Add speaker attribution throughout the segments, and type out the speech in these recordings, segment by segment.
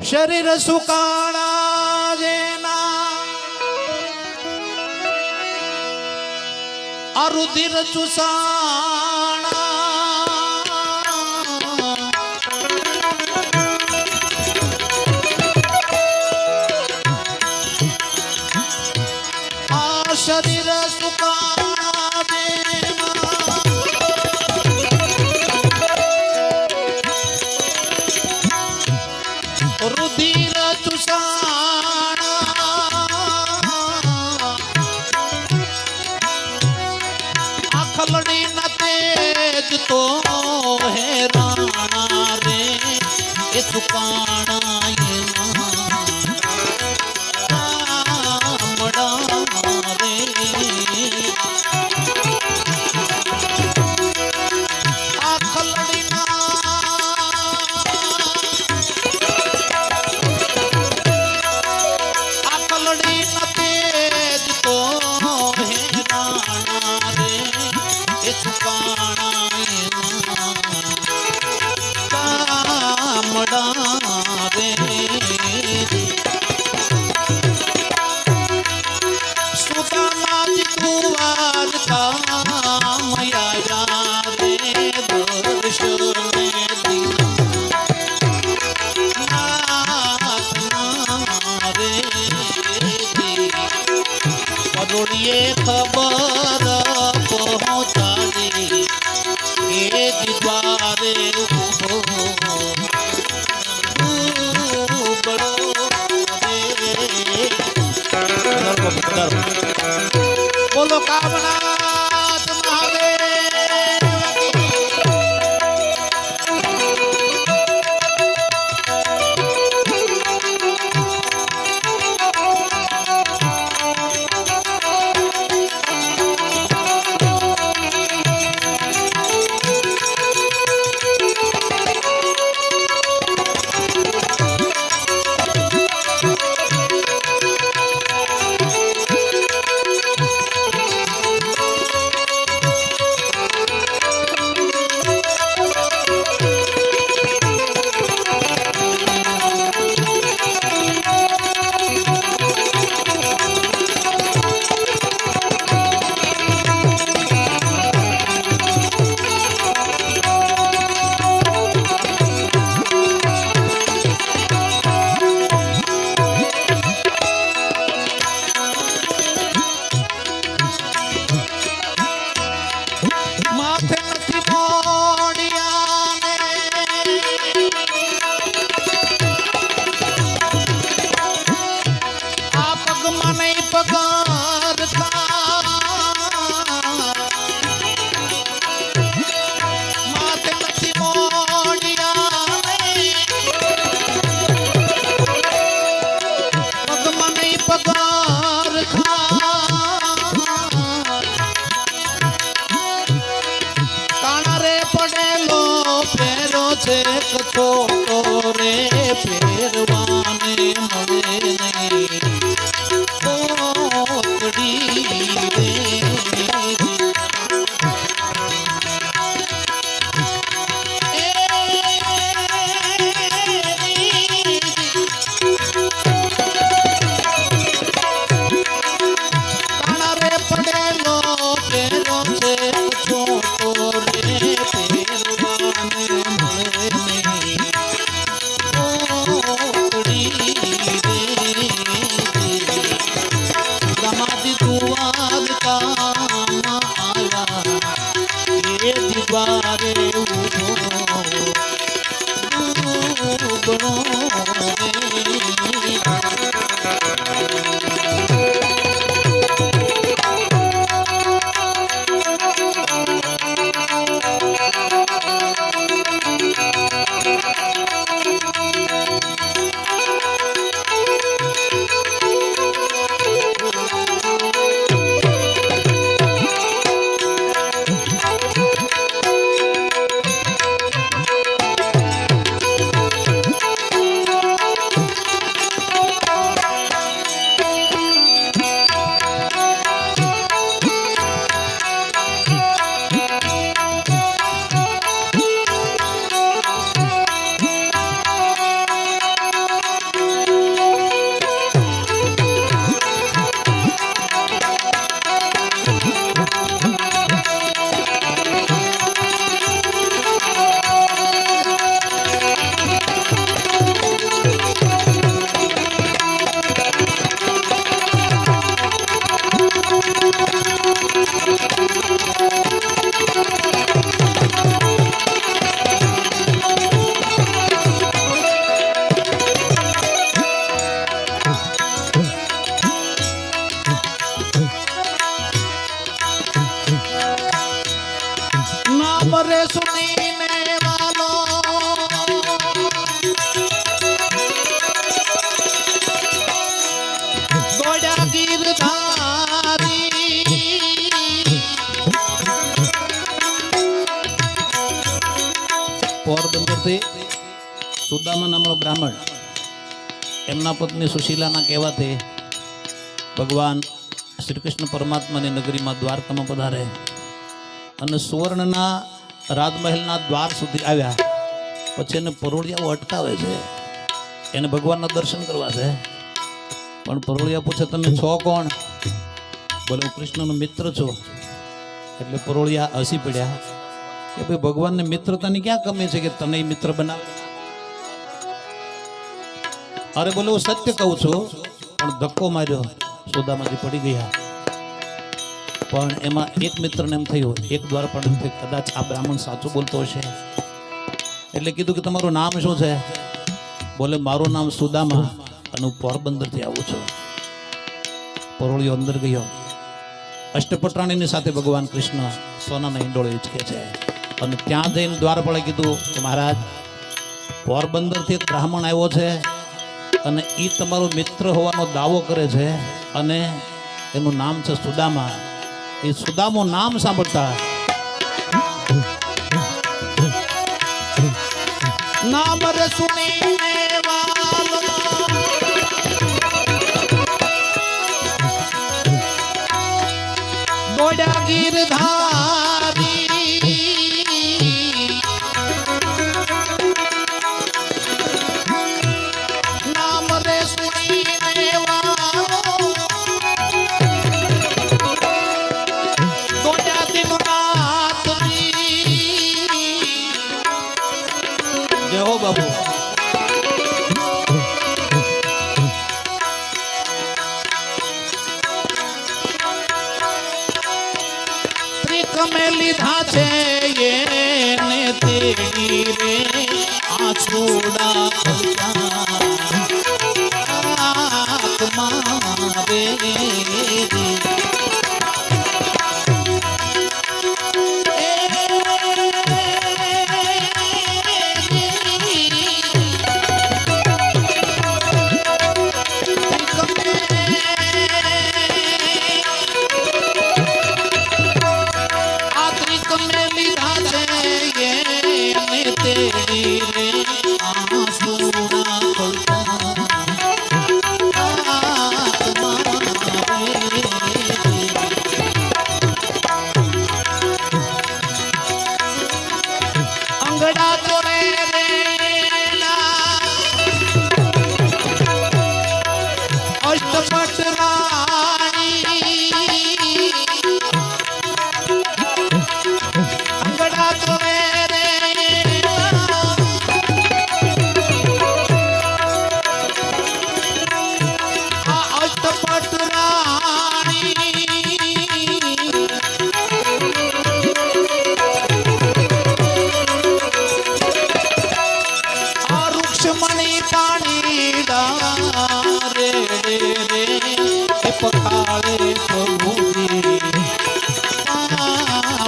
Speaker 1: શરીર સુકાણા જેના અરુધિર ચુસાણા. આ શરીર સુકાણા ખલડી ના તેજ તો હે રે. એ સુકાણા ખબર પહોંચાડી. એ જ રે ફેરવાને મને. પોરબંદરથી સુદામા નામનો બ્રાહ્મણ. એમના પત્ની સુશીલાના કહેવાથી ભગવાન શ્રી કૃષ્ણ પરમાત્માની નગરીમાં દ્વારકામાં પધારે. અને સુવર્ણના રાજમહેલના દ્વાર સુધી આવ્યા. પછી એને પરોળિયાઓ અટકાવે છે. એને ભગવાનના દર્શન કરવા છે. પણ પરોળિયા પૂછે તમે છો કોણ? બોલે, હું કૃષ્ણનો મિત્ર છું. એટલે પરોળિયા હસી પડ્યા. કે ભાઈ, ભગવાનને મિત્રતાની ક્યાં કમી છે કે તને મિત્ર બનાવે? અરે બોલે, હું સત્ય કહું છું, પણ ધક્કો માર્યો, સોદામાંથી પડી ગયા. પણ એમાં એક મિત્રને એમ થયું, એક દ્વાર પણ કદાચ આ બ્રાહ્મણ સાચું બોલતો હશે. એટલે કીધું કે, તમારું નામ શું છે? બોલે, મારું નામ સુદામા. અને હું પોરબંદરથી આવું છું. પરોળીઓ અંદર ગયો. અષ્ટપટરાણીની સાથે ભગવાન કૃષ્ણ સોનાના ઈંડોળે હિંચકે છે. અને ત્યાં જઈને દ્વારપાળે કીધું કે મહારાજ, પોરબંદરથી એક બ્રાહ્મણ આવ્યો છે અને એ તમારો મિત્ર હોવાનો દાવો કરે છે અને એનું નામ છે સુદામા. એ સુદામો નામ સાંભળતા નામ રે गिरधार છે એને તેડી રે. આ છોડા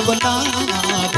Speaker 1: આવના રે